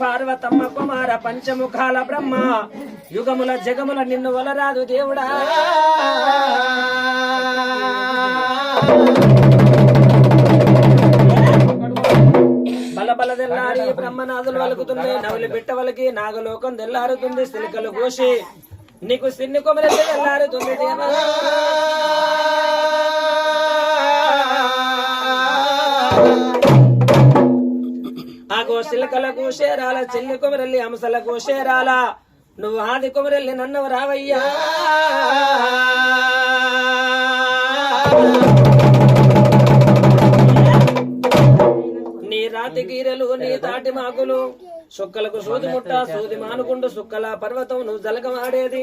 పార్వతమ్మ కుమార పంచముఖాల బ్రహ్మ యుగముల జగముల నిన్ను వలరాదు దేవుడా. బలబల తెల్లారి బ్రహ్మనాథులు వలుకుతున్నాయి నవలి బిట్ట వలికి నాగలోకం తెల్లారుతుంది సిలికలు కోసి నీకు సిన్ని కొమరెల్లి తెల్లారుతుంది దేవా. ఆగో సిలకలకు షేరాల చెల్లి కొమరెల్లి అంశలకు షేరాల నువ్వు ఆది కొమరెల్లి నన్నవు రావయ్యా. నీ రాతి గీరెలు నీ తాటి మాకులు సుక్కలకు సూది ముట్ట సూది మానుకుండు సుక్కల పర్వతం నువ్వు జలకమాడేది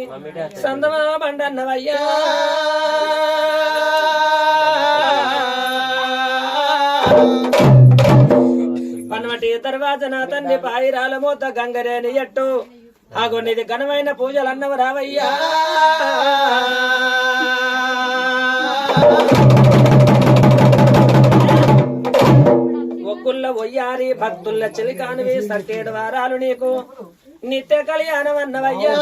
సందమా బండన్నవయ్యా. పనవటి తర్వాత నా తండ్రి పాయిరాల మూత గంగరేని ఎట్టు. ఆగో నీది ఘనమైన పూజలు అన్నవ రావయ్యా. ఒక్కుల్ల ఒయ్యారి భక్తుల్ల చిలికానివి సర్కేడు వారాలు నీకు. నిత్య కళ్యాణం అన్నవయ్యా.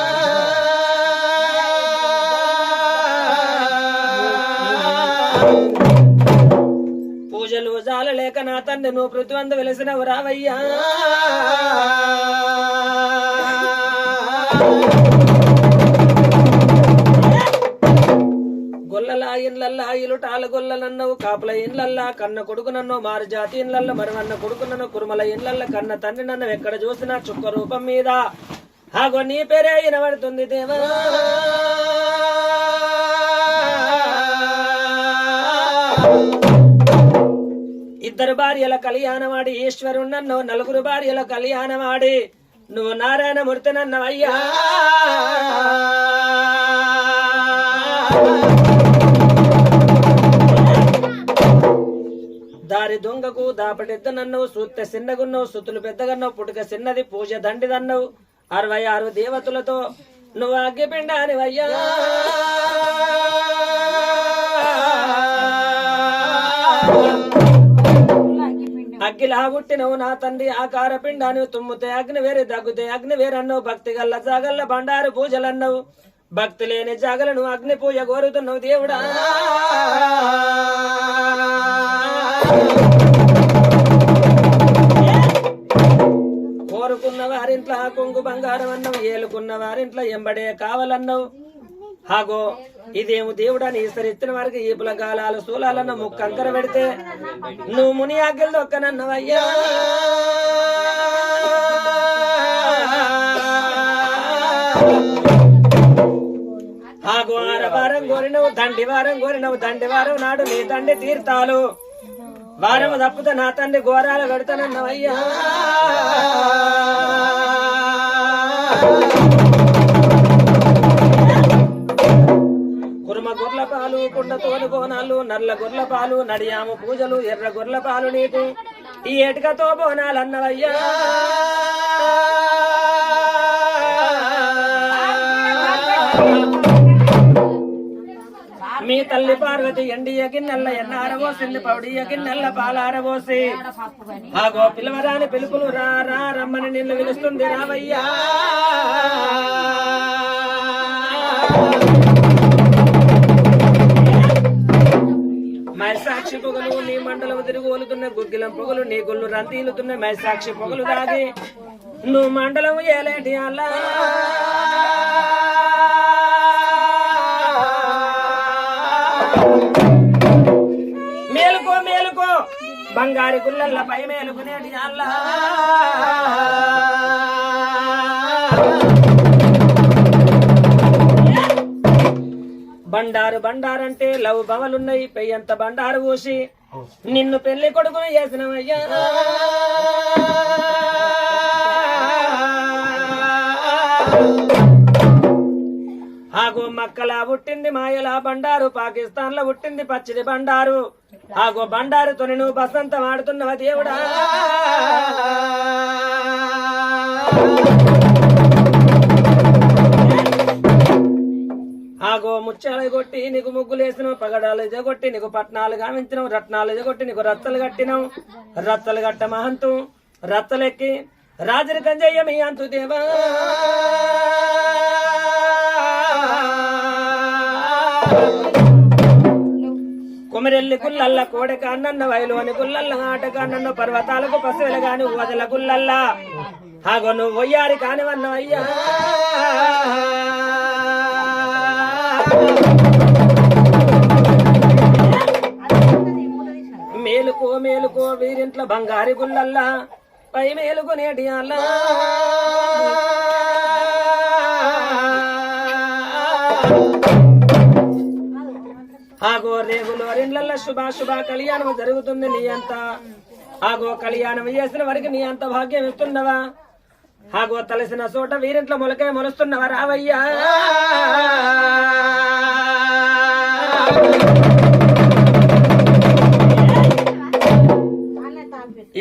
పూజలు జాలలేక నా తండ్రి నువ్వు పృథ్వంద వెలిసినవు రావయ్యా. గొల్లలా ఇళ్ళల్లా ఇలుటాల గొల్లలన్నవు కాపుల ఇళ్ళల్లా కన్న కొడుకు నన్ను మారు జాతి మరువన్న మరవన్న కొడుకునన్ను కురుమల ఇళ్ళల్ల కన్న తండ్రి నన్ను ఎక్కడ చూసినా చుక్క రూపం మీద. ఆగో నీ పేరే వినబడుతుంది దేవా. ఇద్దరు భార్యల కళ్యాణమాడి ఈశ్వరుణ్ణన్ను నలుగురు భార్యల కళ్యాణమాడి నువ్వు నారాయణ నన్నవయ్యా. దారి దొంగకు దాపటెద్దనన్నావు సూత్తె చిన్నగున్నావు సుతులు పెద్దగన్నావు పుట్టుక చిన్నది పూజ దండిదన్నావు అరవై ఆరు దేవతలతో నువ్వు అగ్గిపిండానివయ్యా. అగ్గిలా పుట్టినవు నా తండ్రి ఆకార పిండాను తుమ్ముతే అగ్ని వేరే దగ్గుతే అగ్ని వేరన్నావు. భక్తి గల్ల జాగల్ల బండారు పూజలన్నావు. భక్తి లేని జాగలను అగ్ని పూజ కోరుతున్నావు దేవుడా. కోరుకున్న వారింట్లో కొంగు బంగారం అన్నావు ఏలుకున్న వారింట్లో ఎంబడే కావాలన్నావు. హాగో ఇదేమో దేవుడా నీ ఇతరిచ్చిన వారికి ఈపుల గాలాలు శూలాలన్న ముక్కంకర పెడితే నువ్వు ముని ఆకలి ఒక్కనన్నవయ్యా ఆగు వారం కోరినవు దండి వారం కోరినవు దండి వారం నాడు నీ దండి తీర్థాలు వారము తప్పుతే నా తండ్రి ఘోరాలు పెడతానన్నవయ్యా గొర్ల పాలు కుండ తోలు బోనాలు నల్ల గొర్ల పాలు నడియాము పూజలు ఎర్ర గొర్ల పాలు నీకు. ఈ ఏటుకతో బోనాలు అన్నవయ్యా మీ తల్లి పార్వతి ఎండి గిన్నెల్ల ఎన్నారబోసింది పౌడి గిన్నెల్ల పాలారబోసి ఆగో పిలవరాని పిలుపులు రా రా రమ్మని నిన్ను పిలుస్తుంది రావయ్యా. మైసాక్షి పొగలు నీ మండలం తిరుగులుతున్న గుగ్గిలం పొగలు నీ గుళ్ళు రంతీలుతున్న మైసాక్షి పొగలు దాగి నువ్వు మండలం ఏలేటి అలా మేలుకో మేలుకో బంగారు గుల్లల్ల పై మేలుకునేటి అల్లా. బండారు బండారంటే లవ్ బవలున్నాయి పెయ్యంత బండారు పోసి నిన్ను పెళ్ళి కొడుకును చేసినవయ్యా ఆగో మక్కలా పుట్టింది మాయలా బండారు పాకిస్తాన్లో పుట్టింది పచ్చిది బండారు. ఆగో బండారుతో నువ్వు బసంతం ఆడుతున్నవా దేవుడా. ముత్యాలు కొట్టి నీకు ముగ్గులు వేసినావు పగడాలు ఎదగొట్టి నీకు పట్నాలు గావించినావు రత్నాలు ఎదగొట్టి నీకు రత్తలు కట్టినావు రత్తలు కట్ట మహంతు రత్తలెక్కి రాజుని కంజయ్య మీ అంతు దేవా. కుమరెల్లి గుల్లల్ల కోడక అన్నన్న వయలోని గుల్లల్ల ఆటక అన్నన్న పర్వతాలకు పశువులు గాని వదల గుల్లల్లా. హాగో నువ్వు ఒయ్యారి కానివన్న అయ్యా మేలుకో మేలుకో వీరింట్ల బంగారి గుల్లల్లా పై మేలుకు నేటి అల్లా ఆగో రేగులు వరిండ్ల శుభాశుభ కళ్యాణం జరుగుతుంది నీ అంత. ఆగో కళ్యాణం చేసిన వారికి నీ అంత భాగ్యం ఇస్తున్నవా ఆగో తలసిన చోట వీరింట్లో మొలకే మొలుస్తున్నవా రావయ్యా?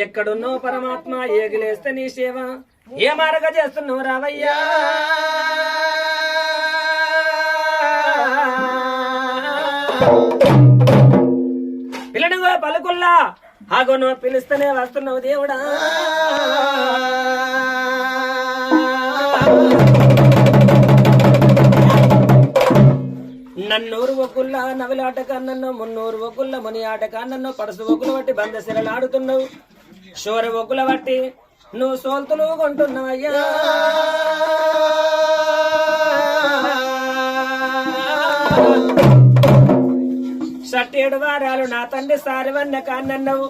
ఎక్కడున్నో పరమాత్మ ఏగిలేస్తే నీ సేవ. ఏ మారగ చేస్తున్నావు రావయ్యా? పిల్లడుగో పలుకుల్లా. ఆగో నువ్వు పిలుస్తూనే వస్తున్నావు దేవుడా. నన్నూరు ఒకుల్ల నవిలాట కన్నన్ను మున్నూరు ఒకుల్ల ముని ఆట కన్నన్ను పడసు ఒకులు బట్టి బందశిరలు ఆడుతున్నావు షోర ఒకుల బట్టి నువ్వు సోల్తులు కొంటున్నావయ్యా. షట్టేడు వారాలు నా తండ్రి సారివన్న కాన్నన్నవు.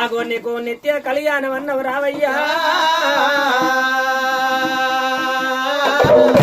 ఆగో నీకు నిత్య కళ్యాణం అన్నవు రావయ్యా. 감사합니다.